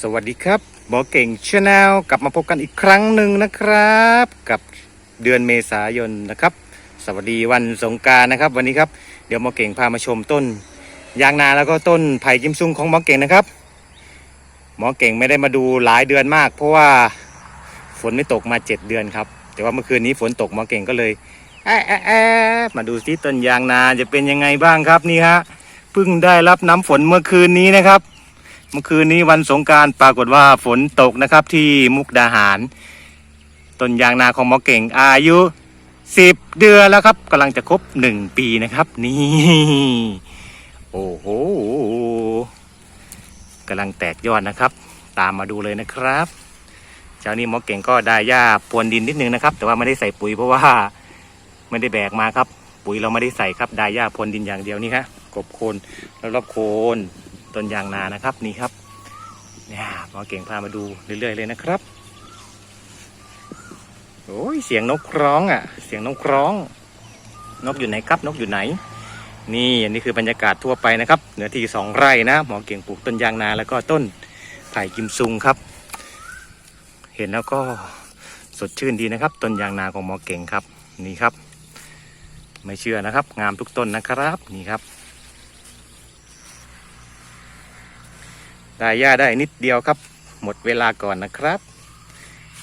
สวัสดีครับหมอเก่งชาแนลกลับมาพบกันอีกครั้งหนึ่งนะครับ กับเดือนเมษายนนะครับ สวัสดีวันสงการนะครับ วันนี้ครับเดี๋ยวหมอเก่งพามาชมต้น ยางนาแล้วก็ต้นไผ่ยิมซุงของหมอเก่งนะครับหมอเก่งไม่ได้มาดูหลายเดือนมาก เพราะว่าฝนไม่ตกมาเจ็ดเดือนครับ แต่ว่าเมื่อคืนนี้ฝนตกหมอเก่งก็เลยแอะแอะแอะมาดูซิต้นยางนาจะเป็นยังไงบ้างครับนี่ฮะเพิ่งได้รับน้ำฝนเมื่อคืนนี้นะครับ เมื่อคืนนี้วันสงการปรากฏว่าฝนตกนะครับที่มุกดาหาร ต้นยางนาของหมอเก่งอายุสิบเดือนแล้วครับกำลังจะครบหนึ่งปีนะครับ นี่ โอ้โหกำลังแตกยอดนะครับ ตามมาดูเลยนะครับเช้านี้หมอเก่งก็ได้หญ้าพรวนดินนิดนึงนะครับ แต่ว่าไม่ได้ใส่ปุ๋ยเพราะว่าไม่ได้แบกมาครับ ปุ๋ยเราไม่ได้ใส่ครับได้หญ้าพรวนดินอย่างเดียวนี่ครับกบโคนแล้วรอบโคน ต้นยางนานะครับนี่ครับเนี่ยหมอเก่งพามาดูเรื่อยๆเลยนะครับโอ้ยเสียงนกร้องอะ เสียงนกร้อง นกอยู่ไหนครับนกอยู่ไหน นี่อันนี้คือบรรยากาศทั่วไปนะครับเนื้อที่สองไร่นะหมอเก่งปลูกต้นยางนาแล้วก็ต้นไผ่กิมซุงครับ เห็นแล้วก็สดชื่นดีนะครับ ต้นยางนาของหมอเก่งครับนี่ครับ ไม่เชื่อนะครับ งามทุกต้นนะครับนี่ครับ ได้หญ้าได้นิดเดียวครับ หมดเวลาก่อนนะครับ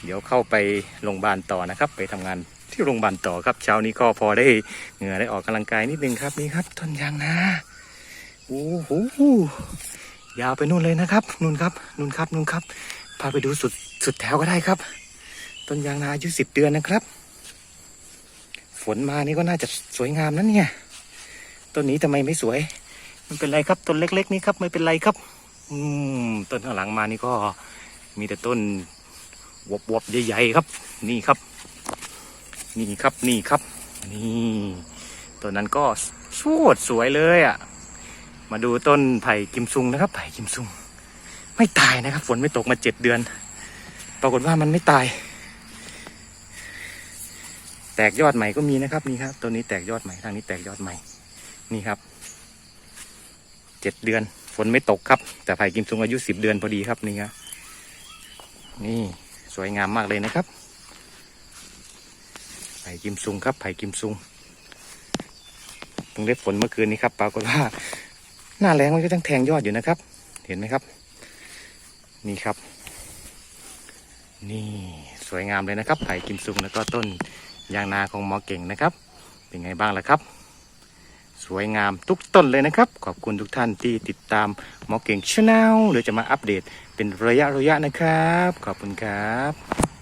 เดี๋ยวเข้าไปโรงพยาบาลต่อนะครับ ไปทำงานที่โรงพยาบาลต่อครับ เช้านี้ก็พอได้เหงื่อได้ออกกำลังกายนิดนึงครับนี่ครับต้นยางนาโอ้โหยาวไปนู่นเลยนะครับนู่นครับนู่นครับนู่นครับพาไปดูสุดสุดแถวก็ได้ครับ ต้นยางนาอายุสิบเดือนนะครับ ฝนมานี่ก็น่าจะสวยงามนะเนี่ยต้นนี้ทำไมไม่สวยมันเป็นไรครับต้นเล็ก ๆ นี่ครับไม่เป็นไรครับ อืมต้นข้างหลังมานี่ก็มีแต่ต้นวบวบใหญ่ๆครับ นี่ครับ นี่ครับนี่ครับ นี่ต้นนั้นก็สวดสวยเลยอะ มาดูต้นไผ่กิมซุงนะครับ ไผ่กิมซุง ไม่ตายนะครับ ฝนไม่ตกมาเจ็ดเดือน ปรากฏว่ามันไม่ตาย แตกยอดใหม่ก็มีนะครับนี่ครับต้นนี้แตกยอดใหม่ทางนี้แตกยอดใหม่ นี่ครับเจ็ดเดือน ฝนไม่ตกครับ แต่ไผ่กิมซุงอายุสิบเดือนพอดีครับนี่ครับนี่สวยงามมากเลยนะครับไผ่กิมซุงครับไผ่กิมซุงเพิ่งได้ฝนเมื่อคืนนี้ครับปรากฏว่าหน้าแรงมันก็ยังแทงยอดอยู่นะครับ เห็นไหมครับ นี่ครับ นี่สวยงามเลยนะครับไผ่กิมซุงแล้วก็ต้นยางนาของหมอเก่งนะครับ เป็นไงบ้างล่ะครับ สวยงามทุกต้นเลยนะครับ ขอบคุณทุกท่านที่ติดตามหมอเก่งชาแนลเดี๋ยวจะมาอัปเดตเป็นระยะระยะนะครับ ขอบคุณครับ